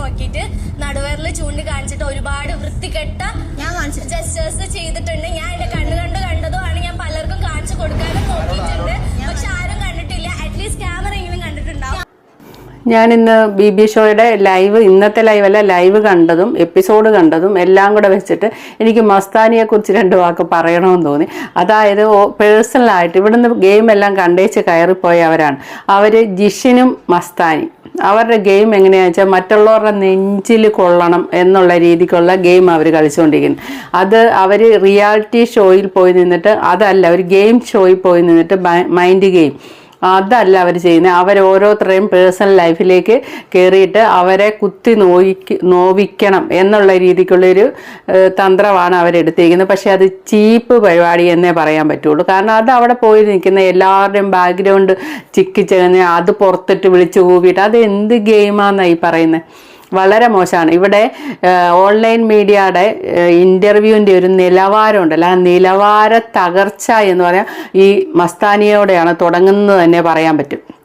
നോക്കിയിട്ട് നടുവേറിൽ ചൂണ്ടി കാണിച്ചിട്ട് ഒരുപാട് വൃത്തികെട്ട ഞാൻ കാണിച്ചു. ജസ്റ്റേഴ്സ് ചെയ്തിട്ടുണ്ട്. ഞാൻ എന്റെ കണ്ണു കണ്ടു കണ്ടതുമാണ്. ഞാൻ പലർക്കും കാണിച്ചു കൊടുക്കാനും നോക്കിയിട്ടുണ്ട് പക്ഷെ ആരും കണ്ടിട്ടില്ല. അറ്റ്ലീസ്റ്റ് ക്യാമറ എങ്കിലും കണ്ടിട്ടുണ്ടാവും. ഞാൻ ഇന്ന് ബി ബി ഷോയുടെ ലൈവ് ഇന്നത്തെ ലൈവല്ല ലൈവ് കണ്ടതും എപ്പിസോഡ് കണ്ടതും എല്ലാം കൂടെ വെച്ചിട്ട് എനിക്ക് മസ്താനിയെ കുറിച്ച് രണ്ട് വാക്ക് പറയണമെന്ന് തോന്നി. അതായത് പേഴ്സണലായിട്ട് ഇവിടുന്ന് ഗെയിം എല്ലാം കണ്ടേച്ച് കയറിപ്പോയവരാണ് അവർ ജിഷിനും മസ്താനി അവരുടെ ഗെയിം എങ്ങനെയാണെന്ന് വെച്ചാൽ മറ്റുള്ളവരുടെ നെഞ്ചിൽ കൊള്ളണം എന്നുള്ള രീതിക്കുള്ള ഗെയിം അവർ കളിച്ചുകൊണ്ടിരിക്കുന്നു അത് അവർ റിയാലിറ്റി ഷോയിൽ പോയി നിന്നിട്ട് അതല്ല ഒരു ഗെയിം ഷോയിൽ പോയി നിന്നിട്ട് മൈൻഡ് ഗെയിം. അതല്ല അവർ ചെയ്യുന്നത്. അവർ ഓരോരുത്തരുടെയും പേഴ്സണൽ ലൈഫിലേക്ക് കയറിയിട്ട് അവരെ കുത്തി നോയിക്ക് നോവിക്കണം എന്നുള്ള രീതിക്കുള്ളൊരു തന്ത്രമാണ് അവരെടുത്തിരിക്കുന്നത് പക്ഷേ അത് ചീപ്പ് പരിപാടി എന്നേ പറയാൻ പറ്റുള്ളൂ. കാരണം അത് അവിടെ പോയി നിൽക്കുന്ന എല്ലാവരുടെയും ബാക്ക്ഗ്രൗണ്ട് ചിക്കിച്ചെന്ന് അത് പുറത്തിട്ട് വിളിച്ചു കൂവിയിട്ട് അത് എന്ത് ഗെയിമാണെന്നാണ് ഈ പറയുന്നത്? വളരെ മോശമാണ്. ഇവിടെ ഓൺലൈൻ മീഡിയയുടെ ഇന്റർവ്യൂവിന്റെ ഒരു നിലവാരമുണ്ടല്ലോ ആ നിലവാര തകർച്ച എന്ന് പറയാം ഈ മസ്താനിയോടെയാണ് തുടങ്ങുന്നത് തന്നെ പറയാൻ പറ്റും.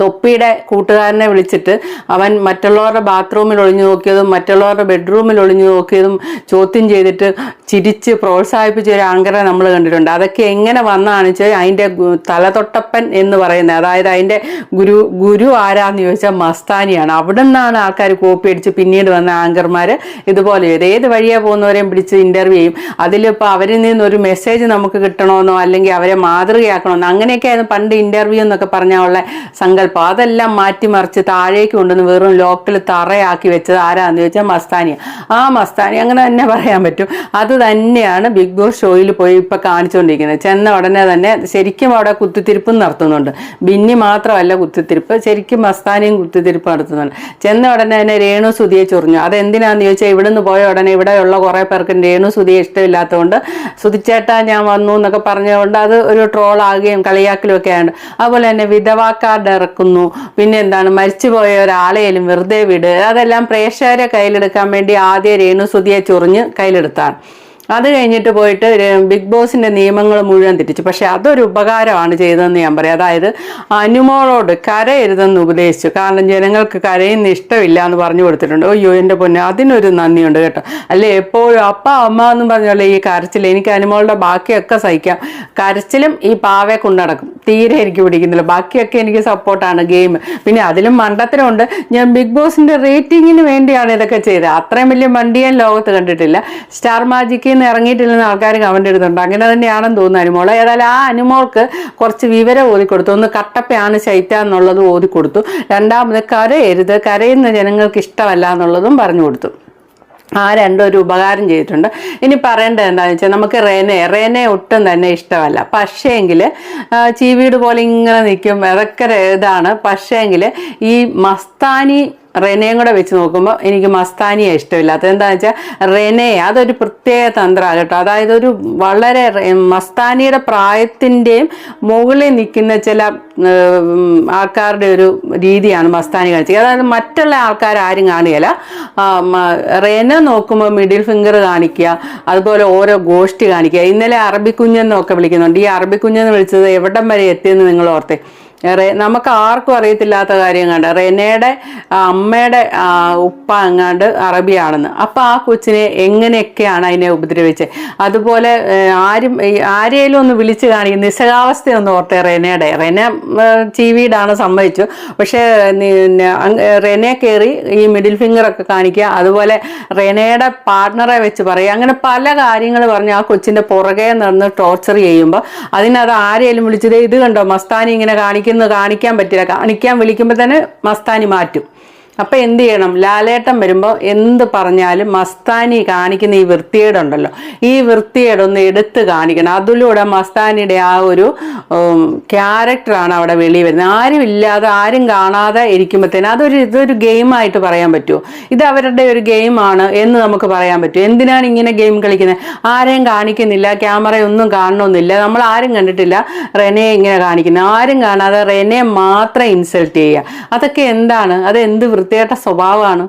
തൊപ്പിയുടെ കൂട്ടുകാരനെ വിളിച്ചിട്ട് അവൻ മറ്റുള്ളവരുടെ ബാത്റൂമിൽ ഒളിഞ്ഞു നോക്കിയതും മറ്റുള്ളവരുടെ ബെഡ്റൂമിൽ ഒളിഞ്ഞു നോക്കിയതും ചോദ്യം ചെയ്തിട്ട് ചിരിച്ച് പ്രോത്സാഹിപ്പിച്ച ഒരു ആങ്കറെ നമ്മൾ കണ്ടിട്ടുണ്ട്. അതൊക്കെ എങ്ങനെ വന്നാണ് വെച്ചാൽ അതിന്റെ തലതൊട്ടപ്പൻ എന്ന് പറയുന്നത്. അതായത് അതിന്റെ ഗുരു ഗുരു ആരാന്ന് ചോദിച്ചാൽ മസ്താനിയാണ്. അവിടെ നിന്നാണ് ആൾക്കാർ കോപ്പി അടിച്ച് പിന്നീട് വന്ന ആങ്കർമാർ ഇതുപോലെ ചെയ്ത് ഏത് വഴിയാണ് പോകുന്നവരെയും പിടിച്ച് ഇന്റർവ്യൂ ചെയ്യും. അതിലിപ്പോൾ അവരിൽ നിന്നൊരു മെസ്സേജ് നമുക്ക് കിട്ടണമെന്നോ അല്ലെങ്കിൽ അവരെ മാതൃകയാക്കണമെന്നോ അങ്ങനെയൊക്കെയായിരുന്നു പണ്ട് ഇന്റർവ്യൂ എന്നൊക്കെ പറഞ്ഞാൽ ഉള്ള സങ്കല്പം. അതെല്ലാം മാറ്റിമറിച്ച് താഴേക്ക് കൊണ്ടുവന്ന് വെറും ലോക്കൽ തറയാക്കി വെച്ചത് ആരാന്ന് ചോദിച്ചാൽ മസ്താനിയ. ആ മസ്താനി അങ്ങനെ തന്നെ പറയാൻ പറ്റും. അത് തന്നെയാണ് ബിഗ് ബോസ് ഷോയിൽ പോയി ഇപ്പൊ കാണിച്ചുകൊണ്ടിരിക്കുന്നത്. ചെന്ന ഉടനെ തന്നെ ശരിക്കും അവിടെ കുത്തിത്തിരിപ്പും നടത്തുന്നുണ്ട്. ബിന്നി മാത്രമല്ല കുത്തിത്തിരിപ്പ് ശരിക്കും മസ്താനിയും കുത്തിത്തിരിപ്പ് നടത്തുന്നുണ്ട്. ചെന്ന ഉടനെ തന്നെ രേണു സുതിയെ ചൊറിഞ്ഞു. അതെന്തിനാന്ന് ചോദിച്ചാൽ ഇവിടുന്ന് പോയ ഉടനെ ഇവിടെയുള്ള കുറേ പേർക്ക് രേണു സുതിയെ ഇഷ്ടമില്ലാത്തതുകൊണ്ട് സുതിച്ചേട്ടാ ഞാൻ വന്നു എന്നൊക്കെ പറഞ്ഞുകൊണ്ട് അത് ഒരു ട്രോൾ ആകുകയും കളിയാക്കലും ഒക്കെ ആയുണ്ട്. അതുപോലെ തന്നെ വിധവാ കാർഡ് ഇറക്കുന്നു. പിന്നെ എന്താണ്? മരിച്ചുപോയ ഒരാളെയും വെറുതെ വിട്. അതെല്ലാം പ്രേക്ഷകരെ കയ്യിലെടുക്കാൻ വേണ്ടി ആദ്യ രേണു സുതിയെ ചൊറിഞ്ഞ് കയ്യിലെടുത്താണ്. അത് കഴിഞ്ഞിട്ട് പോയിട്ട് ബിഗ് ബോസിന്റെ നിയമങ്ങൾ മുഴുവൻ തെറ്റിച്ചു. പക്ഷേ അതൊരു ഉപകാരമാണ് ചെയ്തതെന്ന് ഞാൻ പറയാം. അതായത് അനുമോളോട് കരയരുതെന്ന് ഉപദേശിച്ചു. കാരണം ജനങ്ങൾക്ക് കരയുന്ന ഇഷ്ടമില്ല എന്ന് പറഞ്ഞു കൊടുത്തിട്ടുണ്ട്. അയ്യോ എന്റെ പൊന്നെ അതിനൊരു നന്ദിയുണ്ട് കേട്ടോ. അല്ലേ എപ്പോഴും അപ്പ അമ്മ എന്നും പറഞ്ഞല്ലേ ഈ കരച്ചിൽ എനിക്ക് അനുമോളുടെ ബാക്കിയൊക്കെ സഹിക്കാം. കരച്ചിലും ഈ പാവയെ കൊണ്ടടക്കും. തീരെ എനിക്ക് പിടിക്കുന്നില്ല. ബാക്കിയൊക്കെ എനിക്ക് സപ്പോർട്ടാണ് ഗെയിം. പിന്നെ അതിലും മണ്ടത്തരമുണ്ട്. ഞാൻ ബിഗ് ബോസിന്റെ റേറ്റിങ്ങിന് വേണ്ടിയാണ് ഇതൊക്കെ ചെയ്തത്. അത്രയും വലിയ മണ്ടിയാൻ ലോകത്ത് കണ്ടിട്ടില്ല. സ്റ്റാർ മാജിക്കിൽ നിന്ന് ഇറങ്ങിയിട്ടില്ലെന്ന് ആൾക്കാർ കമന്റ് എടുത്തുണ്ട് അങ്ങനെ തന്നെയാണെന്ന് തോന്നുന്നു അനുമോൾ ഏതായാലും ആ അനുമോൾക്ക് കുറച്ച് വിവരം ഓതി കൊടുത്തു ഒന്ന് കട്ടപ്പയാണ് ശൈത്യ എന്നുള്ളത് ഓതി കൊടുത്തു രണ്ടാമത് കരയരുത്. കരയുന്ന ജനങ്ങൾക്ക് ഇഷ്ടമല്ല എന്നുള്ളതും പറഞ്ഞു കൊടുത്തു. ആ രണ്ടൊരു ഉപകാരം ചെയ്തിട്ടുണ്ട്. ഇനി പറയേണ്ടത് എന്താണെന്ന് വെച്ചാൽ നമുക്ക് റേനെ റേനെ ഒട്ടും തന്നെ ഇഷ്ടമല്ല. പക്ഷേങ്കിൽ ചീവീട് പോലെ ഇങ്ങനെ നിൽക്കും. ഇതൊക്കെ ഇതാണ്. പക്ഷേങ്കിൽ ഈ മസ്താനി റെനയും കൂടെ വെച്ച് നോക്കുമ്പോൾ എനിക്ക് മസ്താനിയെ ഇഷ്ടമില്ലാത്തത്. എന്താണെന്ന് വെച്ചാൽ റെനെ അതൊരു പ്രത്യേക തന്ത്രമാണ് കേട്ടോ. അതായത് ഒരു വളരെ മസ്താനിയുടെ പ്രായത്തിന്റെയും മുകളിൽ നിൽക്കുന്ന ചില ആൾക്കാരുടെ ഒരു രീതിയാണ് മസ്താനി കാണിച്ചത്. അതായത് മറ്റുള്ള ആൾക്കാർ ആരും കാണുകയില്ല റെന നോക്കുമ്പോൾ മിഡിൽ ഫിംഗർ കാണിക്കുക അതുപോലെ ഓരോ ഗോഷ്ടി കാണിക്കുക. ഇന്നലെ അറബിക്കുഞ്ഞെന്നൊക്കെ വിളിക്കുന്നുണ്ട്. ഈ അറബിക്കുഞ്ഞെന്ന് വിളിച്ചത് എവിടം വരെ എത്തിയെന്ന് നിങ്ങൾ ഓർത്തേ? നമുക്ക് ആർക്കും അറിയത്തില്ലാത്ത കാര്യം കണ്ട് റെനയുടെ അമ്മയുടെ ഉപ്പ എങ്ങാണ്ട് അറബിയാണെന്ന്. അപ്പം ആ കൊച്ചിനെ എങ്ങനെയൊക്കെയാണ് അതിനെ ഉപദ്രവിച്ചത് അതുപോലെ ആരും ആരെയും ഒന്ന് വിളിച്ചു കാണിക്കും നിസ്സഹാവസ്ഥ ഒന്ന് ഓർത്തെ റെനയുടെ റെന ചീവീടാണ് സംഭവിച്ചു പക്ഷേ റെനെ കയറി ഈ മിഡിൽ ഫിംഗറൊക്കെ കാണിക്കുക. അതുപോലെ റെനയുടെ പാർട്ട്ണറെ വെച്ച് പറയുക. അങ്ങനെ പല കാര്യങ്ങൾ പറഞ്ഞ് ആ കൊച്ചിന്റെ പുറകെ നടന്ന് ടോർച്ചർ ചെയ്യുമ്പോൾ അതിനത് ആരെയും വിളിച്ചത് ഇത് കണ്ടോ മസ്താനി ഇങ്ങനെ കാണിക്കുന്നത് കാണിക്കാൻ പറ്റില്ല. കാണിക്കാൻ വിളിക്കുമ്പോൾ തന്നെ മസ്താനി മാറ്റും. അപ്പൊ എന്ത് ചെയ്യണം? ലാലേട്ടം വരുമ്പോൾ എന്ത് പറഞ്ഞാലും മസ്താനി കാണിക്കുന്ന ഈ വൃത്തികേടുണ്ടല്ലോ. ഈ വൃത്തികേടൊന്ന് എടുത്ത് കാണിക്കണം. അതിലൂടെ മസ്താനിയുടെ ആ ഒരു ക്യാരക്ടറാണ് അവിടെ വെളി വരുന്നത്. ആരും ഇല്ലാതെ ആരും കാണാതെ ഇരിക്കുമ്പോഴത്തേന് അതൊരു ഇതൊരു ഗെയിമായിട്ട് പറയാൻ പറ്റുമോ? ഇത് അവരുടെ ഒരു ഗെയിമാണ് എന്ന് നമുക്ക് പറയാൻ പറ്റും എന്തിനാണ് ഇങ്ങനെ ഗെയിം കളിക്കുന്നത്? ആരെയും കാണിക്കുന്നില്ല ക്യാമറയൊന്നും കാണണമെന്നില്ല നമ്മൾ ആരും കണ്ടിട്ടില്ല റെനെ ഇങ്ങനെ കാണിക്കുന്നത്. ആരും കാണാതെ റെനെ മാത്രം ഇൻസൾട്ട് ചെയ്യുക. അതൊക്കെ എന്താണ്? അത് എന്ത് വൃത്തികെട്ട സ്വഭാവമാണ്.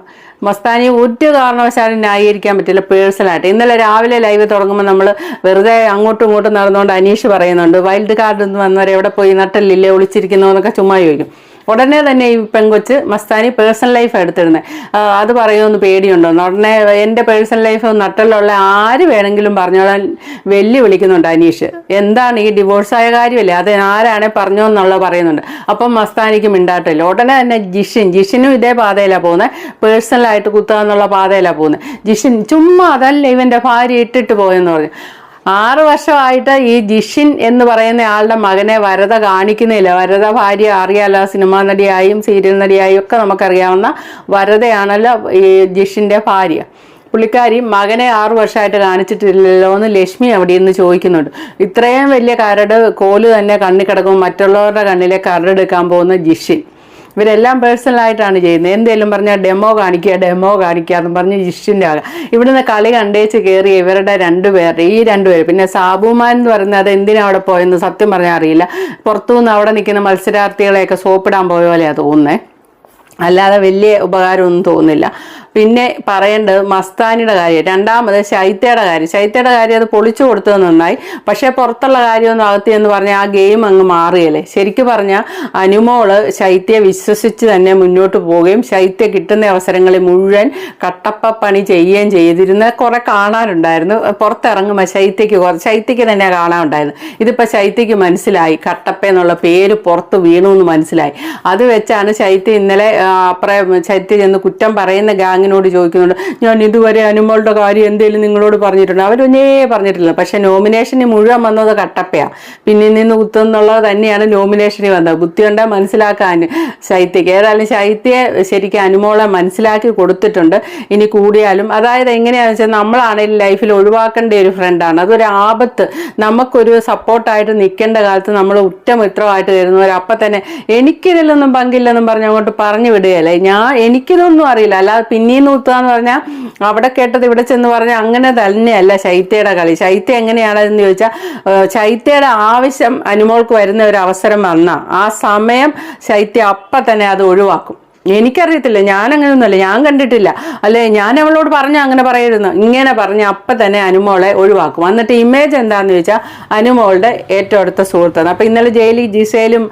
മസ്താനി ഒരു കാരണവശാലും ന്യായീകരിക്കാൻ പറ്റില്ല പേഴ്സണലായിട്ട്. ഇന്നലെ രാവിലെ ലൈവ് തുടങ്ങുമ്പോൾ നമ്മൾ വെറുതെ അങ്ങോട്ടും ഇങ്ങോട്ടും നടന്നുകൊണ്ട് അനീഷ് പറയുന്നുണ്ട് വൈൽഡ് കാർഡ് വന്നവരെ എവിടെ പോയി? നട്ടല്ലില്ലേ? ഒളിച്ചിരിക്കുന്നു? എന്നൊക്കെ ചുമ്മാ ചോദിക്കും. ഉടനെ തന്നെ ഈ പെങ്കൊച്ച് മസ്താനി പേഴ്സണൽ ലൈഫ് എടുത്തിരുന്നത് അത് പറയുമെന്ന് പേടിയുണ്ടോ? ഉടനെ എന്റെ പേഴ്സണൽ ലൈഫ് നട്ടലുള്ള ആര് വേണമെങ്കിലും പറഞ്ഞോളാൻ വെല്ലു വിളിക്കുന്നുണ്ട് അനീഷ്. എന്താണ് ഈ ഡിവോഴ്സായ കാര്യമല്ലേ? അത് ആരാണെ പറഞ്ഞോ എന്നുള്ള പറയുന്നുണ്ട്. അപ്പം മസ്താനിക്ക് മിണ്ടാട്ടില്ല. ഉടനെ തന്നെ ജിഷിൻ ജിഷിനും ഇതേ പാതയിലാണ് പോകുന്നത് പേഴ്സണലായിട്ട് കുത്തുക എന്നുള്ള പാതയിലാണ് പോകുന്നത് ജിഷിൻ ചുമ്മാ അതല്ല ഇവന്റെ ഭാര്യ ഇട്ടിട്ട് പോയെന്ന് പറഞ്ഞു. ആറ് വർഷമായിട്ട് ഈ ജിഷിൻ എന്ന് പറയുന്ന ആളുടെ മകനെ വരത കാണിക്കുന്നില്ല. വരത ഭാര്യ അറിയാലോ സിനിമാ നടിയായും സീരിയൽ നടിയായും ഒക്കെ നമുക്കറിയാവുന്ന വരതയാണല്ലോ ഈ ജിഷിന്റെ ഭാര്യ. പുള്ളിക്കാരി മകനെ ആറു വർഷമായിട്ട് കാണിച്ചിട്ടില്ലല്ലോ എന്ന് ലക്ഷ്മി അവിടെ നിന്ന് ചോദിക്കുന്നുണ്ട്. ഇത്രയും വലിയ കരട് കോൽ തന്നെ കണ്ണിൽ കിടക്കും. മറ്റുള്ളവരുടെ കണ്ണിലെ കരടെടുക്കാൻ പോകുന്ന ജിഷിൻ. ഇവരെല്ലാം പേഴ്സണലായിട്ടാണ് ചെയ്യുന്നത്. എന്തേലും പറഞ്ഞാൽ ഡെമോ കാണിക്കുക ഡെമോ കാണിക്കുക എന്ന് പറഞ്ഞ് ജിഷിന്റെ ആകാം ഇവിടുന്ന് കളി കണ്ടേച്ച് കയറി ഇവരുടെ രണ്ടുപേരുടെ ഈ രണ്ടുപേർ പിന്നെ സാബുമാൻ എന്ന് പറയുന്നത് അത് എന്തിനാ അവിടെ പോയെന്ന് സത്യം പറഞ്ഞാൽ അറിയില്ല. പുറത്തുനിന്ന് അവിടെ നിൽക്കുന്ന മത്സരാർത്ഥികളെയൊക്കെ സോപ്പിടാൻ പോയ പോലെയാണ് തോന്നുന്നത് അല്ലാതെ വലിയ ഉപകാരമൊന്നും തോന്നുന്നില്ല. പിന്നെ പറയേണ്ടത് മസ്താനിയുടെ കാര്യം. രണ്ടാമത് ശൈത്യയുടെ കാര്യം. ശൈത്യയുടെ കാര്യം അത് പൊളിച്ചു കൊടുത്തത് നന്നായി. പക്ഷേ പുറത്തുള്ള കാര്യമൊന്നും അകത്തി എന്ന് പറഞ്ഞാൽ ആ ഗെയിം അങ്ങ് മാറിയല്ലേ. ശരിക്കും പറഞ്ഞാൽ അനുമോൾ ശൈത്യയെ വിശ്വസിച്ച് തന്നെ മുന്നോട്ട് പോവുകയും ശൈത്യ കിട്ടുന്ന അവസരങ്ങളിൽ മുഴുവൻ കട്ടപ്പ പണി ചെയ്യുകയും ചെയ്തിരുന്ന കുറെ കാണാനുണ്ടായിരുന്നു. പുറത്തിറങ്ങുമ്പോൾ ശൈത്യക്ക് ശൈത്യക്ക് തന്നെ കാണാനുണ്ടായിരുന്നു. ഇതിപ്പോൾ ശൈത്യക്ക് മനസ്സിലായി. കട്ടപ്പ എന്നുള്ള പേര് പുറത്ത് വീണു എന്ന് മനസ്സിലായി. അത് വെച്ചാണ് ശൈത്യ ഇന്നലെ ആ, ചൈത്യ ചെന്ന് കുറ്റം പറയുന്ന ഗാങ്ങിനോട് ചോദിക്കുന്നുണ്ട്. ഞാൻ ഇതുവരെ അനുമോളുടെ കാര്യം എന്തെങ്കിലും നിങ്ങളോട് പറഞ്ഞിട്ടുണ്ട്? അവരൊന്നേ പറഞ്ഞിട്ടില്ല. പക്ഷെ നോമിനേഷന് മുഴുവൻ വന്നത് കട്ടപ്പയാ. പിന്നെ നിന്ന് കുത്തുന്നുള്ളത് തന്നെയാണ് നോമിനേഷന് വന്നത്. ബുദ്ധി കൊണ്ടാ മനസ്സിലാക്കാൻ ശൈത്യക്ക്. ഏതായാലും ശൈത്യയെ ശരിക്കും അനുമോളെ മനസ്സിലാക്കി കൊടുത്തിട്ടുണ്ട്. ഇനി കൂടിയാലും അതായത് എങ്ങനെയാണെന്ന് വെച്ചാൽ നമ്മളാണെങ്കിലും ലൈഫിൽ ഒഴിവാക്കേണ്ട ഒരു ഫ്രണ്ടാണ്. അതൊരു ആപത്ത്. നമുക്കൊരു സപ്പോർട്ടായിട്ട് നിൽക്കേണ്ട കാലത്ത് നമ്മൾ ഉറ്റമിത്രമായിട്ട് തരുന്നവർ അപ്പം തന്നെ എനിക്കിതിലൊന്നും പങ്കില്ലെന്നും പറഞ്ഞ് അങ്ങോട്ട് പറഞ്ഞു വിടുകയല്ലേ? ഞാൻ എനിക്കിതൊന്നും അറിയില്ല. അല്ല പിന്നീന്ന് കുത്തുക എന്ന് പറഞ്ഞാൽ അവിടെ കേട്ടത് ഇവിടെ ചെന്ന് പറഞ്ഞാൽ അങ്ങനെ തന്നെയല്ല ശൈത്യയുടെ കളി. ശൈത്യ എങ്ങനെയാണെന്ന് ചോദിച്ചാൽ ശൈത്യയുടെ ആവശ്യം അനുമോൾക്ക് വരുന്ന ഒരു അവസരം വന്നാൽ ആ സമയം ശൈത്യ അപ്പം തന്നെ അത് ഒഴിവാക്കും. എനിക്കറിയത്തില്ല ഞാൻ അങ്ങനെയൊന്നുമല്ല ഞാൻ കണ്ടിട്ടില്ല. അല്ലെ ഞാൻ അവളോട് പറഞ്ഞ അങ്ങനെ പറയരുന്നു ഇങ്ങനെ പറഞ്ഞ അപ്പ തന്നെ അനുമോളെ ഒഴിവാക്കും. എന്നിട്ട് ഇമേജ് എന്താന്ന് ചോദിച്ചാൽ അനുമോളുടെ ഏറ്റവും അടുത്ത സുഹൃത്താണ്. അപ്പം ഇന്നലെ ജയിലിൽ ജിസയിലും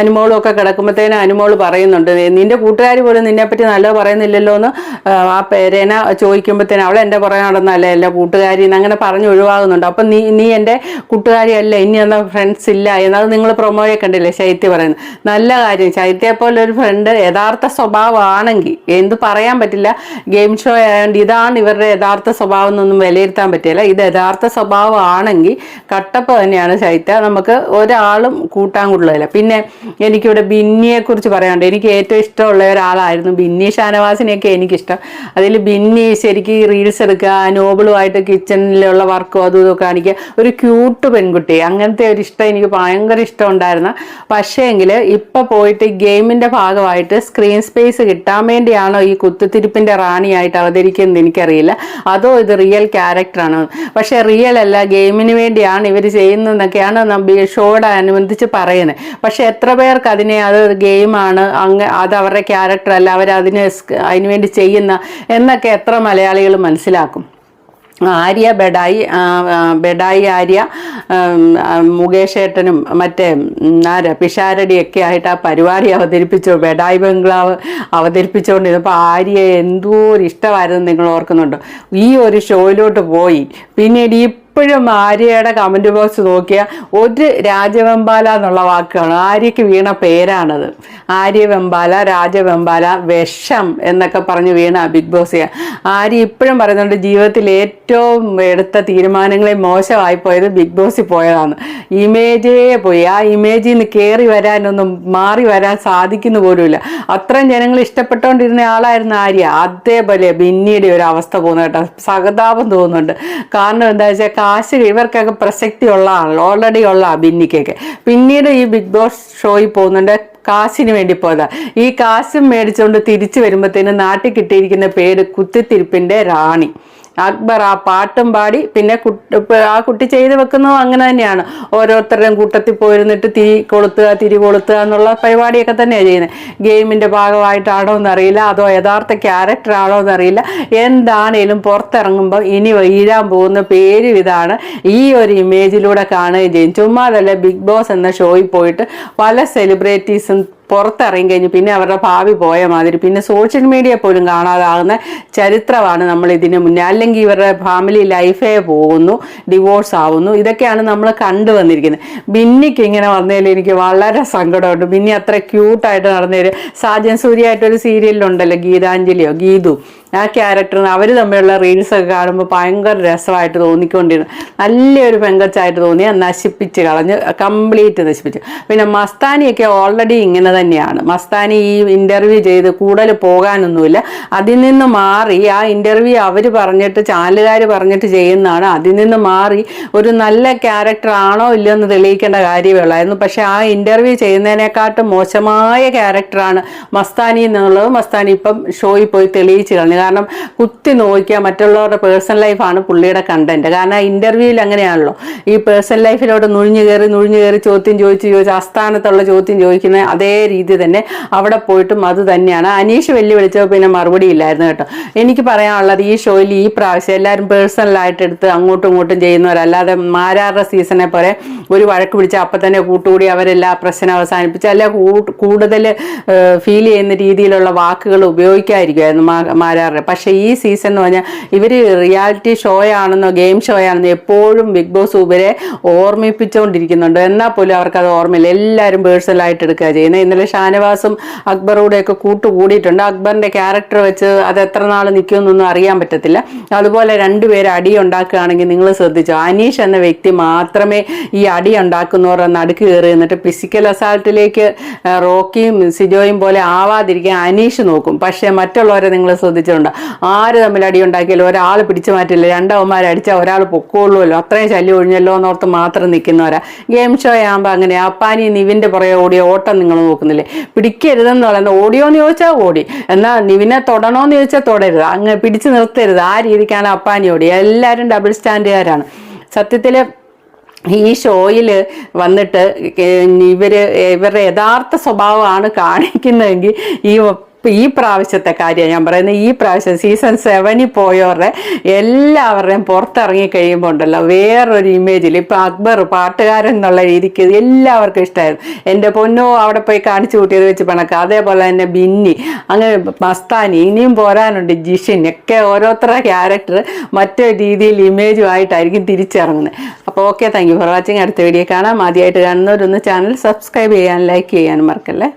അനുമോളും ഒക്കെ കിടക്കുമ്പോഴത്തേനും അനുമോൾ പറയുന്നുണ്ട് നിന്റെ കൂട്ടുകാർ പോലും നിന്നെപ്പറ്റി നല്ലത് പറയുന്നില്ലല്ലോ എന്ന് ആ, പേരേന ചോദിക്കുമ്പോഴത്തേനും അവൾ എന്റെ പുറകെ നടന്നല്ലേ അല്ല കൂട്ടുകാരി അങ്ങനെ പറഞ്ഞ് ഒഴിവാകുന്നുണ്ട്. അപ്പം നീ നീ എന്റെ കൂട്ടുകാരിയല്ല ഇനി എന്ന ഫ്രണ്ട്സ് ഇല്ല? എന്നത് നിങ്ങൾ പ്രൊമോയെ കണ്ടില്ലേ ശൈത്യ പറയുന്നത്. നല്ല കാര്യം ശൈത്യയെ പോലെ ഒരു ഫ്രണ്ട് യഥാർത്ഥ സ്വഭാവമാണെങ്കിൽ എന്ത് പറയാൻ പറ്റില്ല. ഗെയിം ഷോ ആയതുകൊണ്ട് ഇതാണ് ഇവരുടെ യഥാർത്ഥ സ്വഭാവം എന്നൊന്നും വിലയിരുത്താൻ പറ്റില്ല. ഇത് യഥാർത്ഥ സ്വഭാവമാണെങ്കിൽ കട്ടപ്പ തന്നെയാണ് ശൈത്യ. നമുക്ക് ഒരാളും കൂട്ടാൻ കൊള്ളില്ല പിന്നെ എനിക്കിവിടെ ബിന്നിയെക്കുറിച്ച് പറയാനുണ്ട്. എനിക്ക് ഏറ്റവും ഇഷ്ടമുള്ള ഒരാളായിരുന്നു ബിന്നി ഷാനവാസിനെയൊക്കെ എനിക്കിഷ്ടം. അതിൽ ബിന്നി ശരിക്കും റീൽസ് എടുക്കുക നോബിളുമായിട്ട് കിച്ചണിലുള്ള വർക്കും അതും ഇതൊക്കെ കാണിക്കുക. ഒരു ക്യൂട്ട് പെൺകുട്ടി. അങ്ങനത്തെ ഒരു ഇഷ്ടം എനിക്ക് ഭയങ്കര ഇഷ്ടം ഉണ്ടായിരുന്നു. പക്ഷേ എങ്കിൽ ഇപ്പം പോയിട്ട് ഗെയിമിന്റെ ഭാഗമായിട്ട് സ്ക്രീൻ സ്പേസ് കിട്ടാൻ വേണ്ടിയാണോ ഈ കുത്തുതിരിപ്പിന്റെ റാണിയായിട്ട് അവതരിക്കുന്നത് എനിക്കറിയില്ല. അതോ ഇത് റിയൽ ക്യാരക്ടറാണോ പക്ഷേ റിയൽ അല്ല ഗെയിമിന് വേണ്ടിയാണ് ഇവർ ചെയ്യുന്നതെന്നൊക്കെയാണ് ഷോയോട് അനുബന്ധിച്ച് പറയുന്നത്. പക്ഷെ എത്ര പേർക്ക് അതിനെ അത് ഗെയിമാണ് അങ്ങ് അത് അവരുടെ ക്യാരക്ടർ അല്ല അവരതിന് അതിനുവേണ്ടി അതിന് വേണ്ടി ചെയ്യുന്ന എന്നൊക്കെ എത്ര മലയാളികൾ മനസ്സിലാക്കും. ആര്യ ബെഡായി ബെഡായി ആര്യ മുകേഷേട്ടനും മറ്റേ ആര് പിഷാരടിയൊക്കെ ആയിട്ട് ആ പരിപാടി അവതരിപ്പിച്ചു. ബെഡായി ബംഗ്ലാവ് അവതരിപ്പിച്ചുകൊണ്ടിരുന്നപ്പോൾ ആര്യ എന്തോ ഒരു ഇഷ്ടമായിരുന്നു നിങ്ങൾ ഓർക്കുന്നുണ്ടോ? ഈ ഒരു ഷോയിലോട്ട് പോയി. പിന്നീട് ഈ ഇപ്പോഴും ആര്യയുടെ കമന്റ് ബോക്സ് നോക്കിയാൽ ഒരു രാജവെമ്പാല എന്നുള്ള വാക്കാണ്. ആര്യക്ക് വീണ പേരാണത്. ആര്യ വെമ്പാല രാജവെമ്പാല വിഷം എന്നൊക്കെ പറഞ്ഞ് വീണ ബിഗ് ബോസ് ആര്യ ഇപ്പോഴും പറയുന്നുണ്ട് ജീവിതത്തിൽ ഏറ്റവും എടുത്ത തീരുമാനങ്ങളെ മോശമായി പോയത് ബിഗ് ബോസിൽ പോയതാണ്. ഇമേജേ പോയി. ആ ഇമേജിൽ നിന്ന് കയറി വരാനൊന്നും മാറി വരാൻ സാധിക്കുന്ന പോലുമില്ല. അത്രയും ജനങ്ങൾ ഇഷ്ടപ്പെട്ടുകൊണ്ടിരുന്ന ആളായിരുന്നു ആര്യ. അതേപോലെ പിന്നീട് ഒരു അവസ്ഥ പോകുന്നു കേട്ടോ. സഹതാപം തോന്നുന്നുണ്ട്. കാരണം എന്താ വെച്ചാൽ കാശ് ഇവർക്കൊക്കെ പ്രസക്തി ഉള്ള ആണല്ലോ ഓൾറെഡി ഉള്ള ബിന്നിക്കൊക്കെ. പിന്നീട് ഈ ബിഗ് ബോസ് ഷോയിൽ പോകുന്നുണ്ട് കാശിന് വേണ്ടി പോയതാ. ഈ കാശും മേടിച്ചുകൊണ്ട് തിരിച്ചു വരുമ്പോഴത്തേന് നാട്ടിൽ കിട്ടിയിരിക്കുന്ന പേര് കുത്തിത്തിരിപ്പിന്റെ റാണി. അക്ബർ ആ പാട്ടും പാടി പിന്നെ ആ കുട്ടി ചെയ്തു വെക്കുന്നതും അങ്ങനെ തന്നെയാണ്. ഓരോരുത്തരുടെയും കൂട്ടത്തിൽ പോയിരുന്നിട്ട് തീ കൊളുത്തുക തിരി കൊളുത്തുക എന്നുള്ള പരിപാടിയൊക്കെ തന്നെയാണ് ചെയ്യുന്നത്. ഗെയിമിന്റെ ഭാഗമായിട്ടാണോ എന്നറിയില്ല അതോ യഥാർത്ഥ ക്യാരക്ടർ ആണോ എന്നറിയില്ല. എന്താണേലും പുറത്തിറങ്ങുമ്പോൾ ഇനി വീഴാൻ പോകുന്ന പേരും ഇതാണ് ഈ ഒരു ഇമേജിലൂടെ കാണുകയും ചെയ്യും. ചുമ്മാതല്ല ബിഗ് ബോസ് എന്ന ഷോയിൽ പോയിട്ട് പല സെലിബ്രിറ്റീസും പുറത്തിറങ്ങി കഴിഞ്ഞ് പിന്നെ അവരുടെ ഭാവി പോയ മാതിരി. പിന്നെ സോഷ്യൽ മീഡിയ പോലും കാണാതാകുന്ന ചരിത്രമാണ് നമ്മൾ ഇതിന് മുന്നേ. അല്ലെങ്കിൽ ഇവരുടെ ഫാമിലി ലൈഫേ പോകുന്നു ഡിവോഴ്സ് ആവുന്നു. ഇതൊക്കെയാണ് നമ്മൾ കണ്ടുവന്നിരിക്കുന്നത് ബിന്നിക്ക് ഇങ്ങനെ വന്നതിൽ എനിക്ക് വളരെ സങ്കടമുണ്ട്. ബിന്നി അത്ര ക്യൂട്ടായിട്ട് നടന്നൊരു സാജൻ സൂര്യയായിട്ടൊരു സീരിയലിലുണ്ടല്ലോ ഗീതാഞ്ജലിയോ ഗീതു. ആ ക്യാരക്ടറിന് അവർ തമ്മിലുള്ള റീൽസൊക്കെ കാണുമ്പോൾ ഭയങ്കര രസമായിട്ട് തോന്നിക്കൊണ്ടിരുന്നു. നല്ലൊരു പെങ്കച്ചായിട്ട് തോന്നി. നശിപ്പിച്ച് കളഞ്ഞ് കംപ്ലീറ്റ് നശിപ്പിച്ചു. പിന്നെ മസ്താനിയൊക്കെ ഓൾറെഡി ഇങ്ങനെ തന്നെയാണ്. മസ്താനി ഈ ഇന്റർവ്യൂ ചെയ്ത് കൂടുതൽ പോകാനൊന്നുമില്ല. അതിൽ നിന്ന് മാറി ആ ഇന്റർവ്യൂ അവർ പറഞ്ഞിട്ട് ചാനലുകാർ പറഞ്ഞിട്ട് ചെയ്യുന്നതാണ്. അതിൽ നിന്ന് മാറി ഒരു നല്ല ക്യാരക്ടർ ആണോ ഇല്ലയോ എന്ന് തെളിയിക്കേണ്ട കാര്യമേ ഉള്ളായിരുന്നു പക്ഷേ ആ ഇന്റർവ്യൂ ചെയ്യുന്നതിനെക്കാട്ടും മോശമായ ക്യാരക്ടറാണ് മസ്താനി എന്നുള്ളത്. മസ്താനി ഇപ്പം ഷോയിൽ പോയി തെളിയിച്ച് കളഞ്ഞു. കാരണം കുത്തി നോക്കിയ മറ്റുള്ളവരുടെ പേഴ്സണൽ ലൈഫാണ് പുള്ളിയുടെ കണ്ടന്റ് കാരണം ഇന്റർവ്യൂവിൽ അങ്ങനെയാണല്ലോ. ഈ പേഴ്സണൽ ലൈഫിലോട് നുഴിഞ്ഞു കയറി നുഴിഞ്ഞു കയറി ചോദ്യം ചോദിച്ച് ചോദിച്ച് ആസ്ഥാനത്തുള്ള ചോദ്യം ചോദിക്കുന്ന അതേ രീതി തന്നെ അവിടെ പോയിട്ടും അത് തന്നെയാണ്. അനീഷ് വെല്ലു വിളിച്ചപ്പോൾ പിന്നെ മറുപടി ഇല്ലായിരുന്നു കേട്ടോ. എനിക്ക് പറയാനുള്ളത് ഈ ഷോയിൽ ഈ പ്രാവശ്യം എല്ലാവരും പേഴ്സണലായിട്ട് എടുത്ത് അങ്ങോട്ടും ഇങ്ങോട്ടും ചെയ്യുന്നവരല്ലാതെ മാരാറുടെ സീസണെ പോലെ ഒരു വഴക്ക് പിടിച്ച് അപ്പം തന്നെ കൂട്ടുകൂടി അവരെല്ലാ പ്രശ്നം അവസാനിപ്പിച്ച് അല്ല കൂടുതൽ ഫീൽ ചെയ്യുന്ന രീതിയിലുള്ള വാക്കുകൾ ഉപയോഗിക്കാതിരിക്കുമായിരുന്നു മാ- മാരാറുടെ പക്ഷേ ഈ സീസൺ എന്ന് പറഞ്ഞാൽ ഇവർ റിയാലിറ്റി ഷോ ആണെന്നോ ഗെയിം ഷോ ആണെന്നോ എപ്പോഴും ബിഗ് ബോസ് ഇവരെ ഓർമ്മിപ്പിച്ചുകൊണ്ടിരിക്കുന്നുണ്ട് എന്നാൽ പോലും അവർക്കത് ഓർമ്മയില്ല. എല്ലാവരും പേഴ്സണലായിട്ട് എടുക്കുക ചെയ്യുന്നത് ഇന്നലെ ഷാനവാസും അക്ബറൂടെയൊക്കെ കൂട്ടുകൂടിയിട്ടുണ്ട്. അക്ബറിന്റെ ക്യാരക്ടർ വെച്ച് അത് എത്ര നാൾ നിൽക്കുമെന്നൊന്നും അറിയാൻ പറ്റത്തില്ല. അതുപോലെ രണ്ടുപേരെ അടി ഉണ്ടാക്കുകയാണെങ്കിൽ നിങ്ങൾ ശ്രദ്ധിച്ചോ. അനീഷ് എന്ന വ്യക്തി മാത്രമേ ഈ അടി ഉണ്ടാക്കുന്നവർ നടുക്ക് കയറി എന്നിട്ട് ഫിസിക്കൽ അസാൾട്ടിലേക്ക് റോക്കിയും സിജോയും പോലെ ആവാതിരിക്കാൻ അനീഷ് നോക്കും. പക്ഷേ മറ്റുള്ളവരെ നിങ്ങൾ ശ്രദ്ധിച്ചിട്ടുണ്ട് ആര് തമ്മിൽ അടി ഒരാൾ പിടിച്ചു മാറ്റില്ല. രണ്ടവന്മാർ അടിച്ചാൽ ഒരാൾ പൊക്കോളുമല്ലോ. അത്രയും ശല്യം ഒഴിഞ്ഞല്ലോ എന്നോർത്ത് മാത്രം നിൽക്കുന്നവരാ. ഗെയിം ഷോ ആകുമ്പോൾ അങ്ങനെ അപ്പാനി നിവിന്റെ പുറകെ ഓടിയ ഓട്ടം നിങ്ങൾ നോക്കുന്നില്ലേ? പിടിക്കരുതെന്ന് പറയുന്നത് ഓടിയോന്ന് ചോദിച്ചാൽ ഓടി. എന്നാൽ നിവിനെ തൊടണോന്ന് ചോദിച്ചാൽ തൊടരുത്. അങ്ങ് പിടിച്ചു നിർത്തരുത്. ആ രീതിക്കാണ് അപ്പാനി ഓടി. എല്ലാവരും ഡബിൾ സ്റ്റാൻഡുകാരാണ് സത്യത്തിൽ ഈ ഷോയിൽ വന്നിട്ട് ഇവർ ഇവരുടെ യഥാർത്ഥ സ്വഭാവമാണ് കാണിക്കുന്നതെങ്കിൽ ഈ ഈ പ്രാവശ്യത്തെ കാര്യം ഞാൻ പറയുന്നത് ഈ പ്രാവശ്യം സീസൺ സെവനിൽ പോയവരുടെ എല്ലാവരുടെയും പുറത്തിറങ്ങി കഴിയുമ്പോൾ ഉണ്ടല്ലോ വേറൊരു ഇമേജിൽ ഇപ്പം അക്ബർ പാട്ടുകാരൻ എന്നുള്ള രീതിക്ക് എല്ലാവർക്കും ഇഷ്ടമായിരുന്നു എന്റെ പൊന്നോ അവിടെ പോയി കാണിച്ചു കൂട്ടിയത് വെച്ച് പണക്ക്. അതേപോലെ തന്നെ ബിന്നി അങ്ങനെ മസ്താനി ഇനിയും പോരാനുണ്ട് ജിഷിൻ ഒക്കെ ഓരോരുത്തരുടെ ക്യാരക്ടർ മറ്റൊരു രീതിയിൽ ഇമേജുമായിട്ടായിരിക്കും തിരിച്ചിറങ്ങുന്നത്. അപ്പോൾ okay thank you for watching അടുത്ത വീഡിയോ കാണാം. ആദ്യമായിട്ട് കാണുന്നവരൊന്ന് ചാനൽ സബ്സ്ക്രൈബ് ചെയ്യാൻ ലൈക്ക് ചെയ്യാനും മറക്കല്ലേ?